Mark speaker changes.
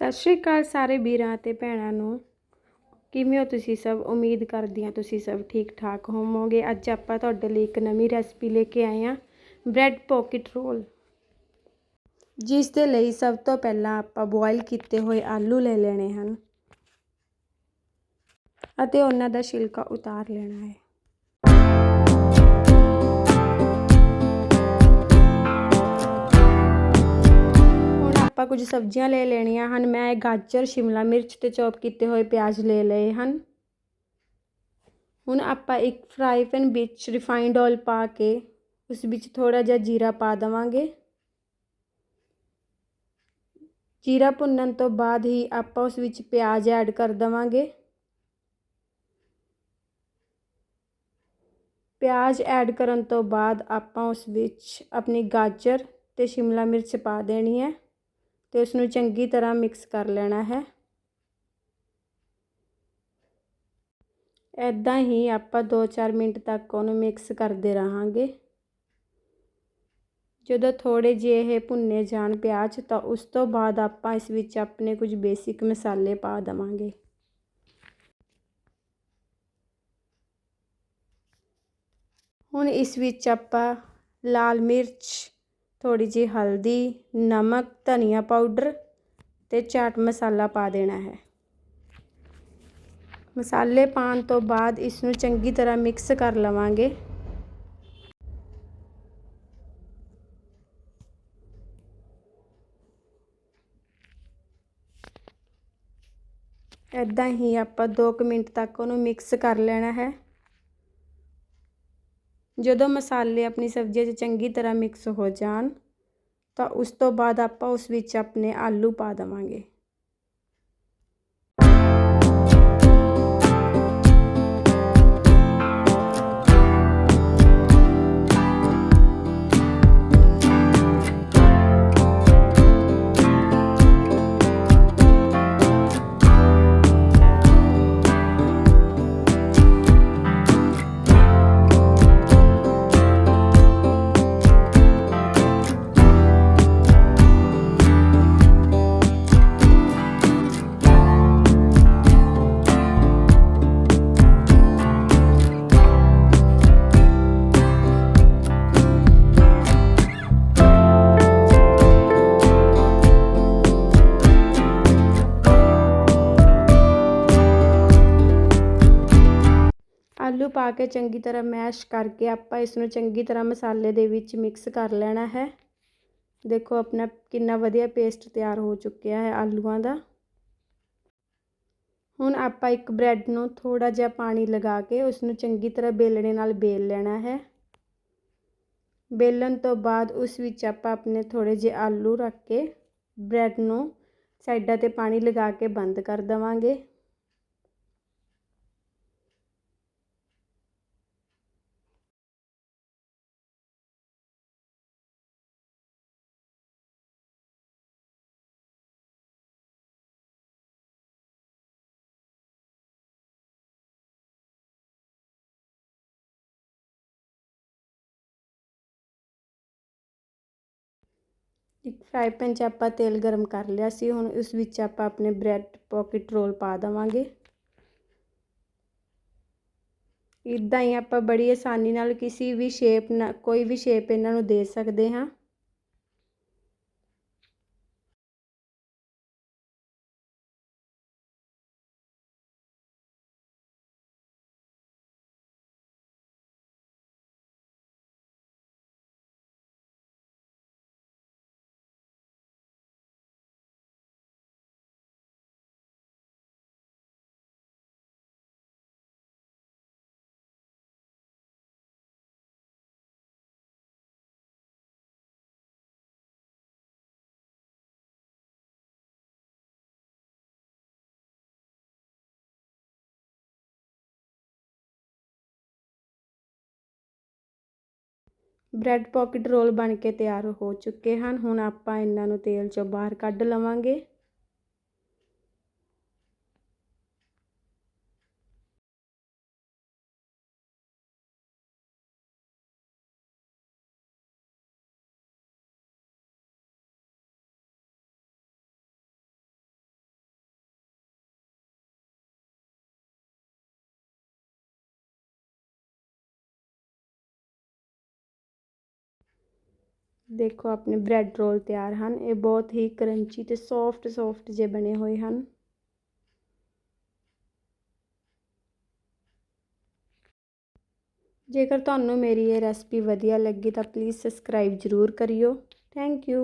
Speaker 1: ਸਤਿ ਸ਼੍ਰੀ ਅਕਾਲ ਸਾਰੇ ਵੀਰਾਂ ਅਤੇ ਭੈਣਾਂ ਨੂੰ। ਕਿਵੇਂ ਹੋ ਤੁਸੀਂ ਸਭ? ਉਮੀਦ ਕਰਦੀ ਹਾਂ ਤੁਸੀਂ ਸਭ ਠੀਕ ਠਾਕ ਹੋਵੋਗੇ। ਅੱਜ ਆਪਾਂ ਤੁਹਾਡੇ ਲਈ ਇੱਕ ਨਵੀਂ ਰੈਸਪੀ ਲੈ ਕੇ ਆਏ ਹਾਂ ਬ੍ਰੈਡ ਪੋਕਿਟ ਰੋਲ ਜਿਸ ਦੇ ਲਈ ਸਭ ਤੋਂ ਪਹਿਲਾਂ ਆਪਾਂ ਬੋਇਲ ਕੀਤੇ ਹੋਏ ਆਲੂ ਲੈ ਲੈਣੇ ਹਨ ਅਤੇ ਉਹਨਾਂ ਦਾ ਛਿਲਕਾ ਉਤਾਰ ਲੈਣਾ ਹੈ। ਆਪਾਂ ਕੁਝ ਸਬਜ਼ੀਆਂ ਲੈ ਲੈਣੀਆਂ ਹਨ। ਮੈਂ ਗਾਜਰ, ਸ਼ਿਮਲਾ ਮਿਰਚ ਤੇ ਚੌਪ ਕੀਤੇ ਹੋਏ ਪਿਆਜ਼ ਲੈ ਲਏ ਹਨ। ਹੁਣ ਆਪਾਂ ਇੱਕ ਫਰਾਈ ਪੈਨ ਵਿੱਚ ਰਿਫਾਈਨਡ ਆਇਲ ਪਾ ਕੇ ਉਸ ਵਿੱਚ ਥੋੜਾ ਜਿਹਾ ਜੀਰਾ ਪਾ ਦੇਵਾਂਗੇ। ਜੀਰਾ ਭੁੰਨਣ ਤੋਂ ਬਾਅਦ ਹੀ ਆਪਾਂ ਉਸ ਵਿੱਚ ਪਿਆਜ਼ ਐਡ ਕਰ ਦੇਵਾਂਗੇ। ਪਿਆਜ਼ ਐਡ ਕਰਨ ਤੋਂ ਬਾਅਦ ਆਪਾਂ ਉਸ ਵਿੱਚ ਆਪਣੀ ਗਾਜਰ ਤੇ ਸ਼ਿਮਲਾ ਮਿਰਚ ਪਾ ਦੇਣੀ ਹੈ। ਤੇ ਉਸ ਨੂੰ ਚੰਗੀ ਤਰ੍ਹਾਂ ਮਿਕਸ ਕਰ ਲੈਣਾ ਹੈ। ਐਦਾਂ ਹੀ ਆਪਾਂ 2-4 ਮਿੰਟ ਤੱਕ ਉਹਨੂੰ ਮਿਕਸ ਕਰਦੇ ਰਹਾਂਗੇ। ਜਦੋਂ ਥੋੜੇ ਜਿਹੇ ਇਹ ਭੁੰਨੇ ਜਾਣ ਪਿਆਜ਼, ਤਾਂ ਉਸ ਤੋਂ ਬਾਅਦ ਆਪਾਂ ਇਸ ਵਿੱਚ ਆਪਣੇ ਕੁਝ ਬੇਸਿਕ ਮਸਾਲੇ ਪਾ ਦਵਾਂਗੇ। ਹੁਣ ਇਸ ਵਿੱਚ ਆਪਾਂ ਲਾਲ ਮਿਰਚ ਥੋੜ੍ਹੀ ਜਿਹੀ ਹਲਦੀ, ਨਮਕ, ਧਨੀਆ ਪਾਊਡਰ ਅਤੇ ਚਾਟ ਮਸਾਲਾ ਪਾ ਦੇਣਾ ਹੈ। ਮਸਾਲੇ ਪਾਉਣ ਤੋਂ ਬਾਅਦ ਇਸ ਨੂੰ ਚੰਗੀ ਤਰ੍ਹਾਂ ਮਿਕਸ ਕਰ ਲਵਾਂਗੇ। ਇਦਾਂ ਹੀ ਆਪਾਂ 2 ਮਿੰਟ ਤੱਕ ਉਹਨੂੰ ਮਿਕਸ ਕਰ ਲੈਣਾ ਹੈ। ਜਦੋਂ ਮਸਾਲੇ ਆਪਣੀ ਸਬਜ਼ੀ 'ਚ ਚੰਗੀ ਤਰ੍ਹਾਂ ਮਿਕਸ ਹੋ ਜਾਣ ਤਾਂ ਉਸ ਤੋਂ ਬਾਅਦ ਆਪਾਂ ਉਸ ਵਿੱਚ ਆਪਣੇ ਆਲੂ ਪਾ ਦੇਵਾਂਗੇ। ਪਾ ਕੇ ਚੰਗੀ ਤਰ੍ਹਾਂ ਮੈਸ਼ ਕਰਕੇ ਆਪਾਂ ਇਸ ਨੂੰ ਚੰਗੀ ਤਰ੍ਹਾਂ ਮਸਾਲੇ ਦੇ ਵਿੱਚ ਮਿਕਸ ਕਰ ਲੈਣਾ ਹੈ। ਦੇਖੋ ਆਪਣਾ ਕਿੰਨਾ ਵਧੀਆ ਪੇਸਟ ਤਿਆਰ ਹੋ ਚੁੱਕਿਆ ਹੈ ਆਲੂਆਂ ਦਾ। ਹੁਣ ਆਪਾਂ ਇੱਕ ਬ੍ਰੈਡ ਨੂੰ ਥੋੜਾ ਜਿਹਾ ਪਾਣੀ ਲਗਾ ਕੇ ਉਸ ਨੂੰ ਚੰਗੀ ਤਰ੍ਹਾਂ ਬੇਲਣੇ ਨਾਲ ਬੇਲ ਲੈਣਾ ਹੈ। ਬੇਲਣ ਤੋਂ ਬਾਅਦ ਉਸ ਵਿੱਚ ਆਪਾਂ ਆਪਣੇ ਥੋੜੇ ਜਿਹੇ ਆਲੂ ਰੱਖ ਕੇ ਬ੍ਰੈਡ ਨੂੰ ਸਾਈਡਾਂ ਤੇ ਪਾਣੀ ਲਗਾ ਕੇ ਬੰਦ ਕਰ ਦਵਾਂਗੇ। ਇੱਕ ਫਰਾਈ ਪੈਨ 'ਚ ਆਪਾਂ ਤੇਲ ਗਰਮ ਕਰ ਲਿਆ ਸੀ, ਹੁਣ ਉਸ ਵਿੱਚ ਆਪਾਂ ਆਪਣੇ ਬ੍ਰੈਡ ਪੋਕਟ ਰੋਲ ਪਾ ਦੇਵਾਂਗੇ। ਇਦਾਂ ਹੀ ਆਪਾਂ ਬੜੀ ਆਸਾਨੀ ਨਾਲ ਕਿਸੇ ਵੀ ਸ਼ੇਪ ਨਾਲ ਕੋਈ ਵੀ ਸ਼ੇਪ ਇਹਨਾਂ ਨੂੰ ਦੇ ਸਕਦੇ ਹਾਂ। ਬ੍ਰੈਡ ਪੋਕਿਟ ਰੋਲ ਬਣ ਕੇ ਤਿਆਰ ਹੋ ਚੁੱਕੇ ਹਨ। ਹੁਣ ਆਪਾਂ ਇਹਨਾਂ ਨੂੰ ਤੇਲ 'ਚੋਂ ਬਾਹਰ ਕੱਢ ਲਵਾਂਗੇ। ਦੇਖੋ, ਆਪਣੇ ਬ੍ਰੈਡ ਰੋਲ ਤਿਆਰ ਹਨ। ਇਹ ਬਹੁਤ ਹੀ ਕਰੰਚੀ ਤੇ ਸੌਫਟ ਸੌਫਟ ਜੇ ਬਣੇ ਹੋਏ ਹਨ। ਜੇਕਰ ਤੁਹਾਨੂੰ ਮੇਰੀ ਇਹ ਰੈਸਪੀ ਵਧੀਆ ਲੱਗੀ ਤਾਂ ਪਲੀਜ਼ ਸਬਸਕ੍ਰਾਈਬ ਜ਼ਰੂਰ ਕਰਿਓ। Thank you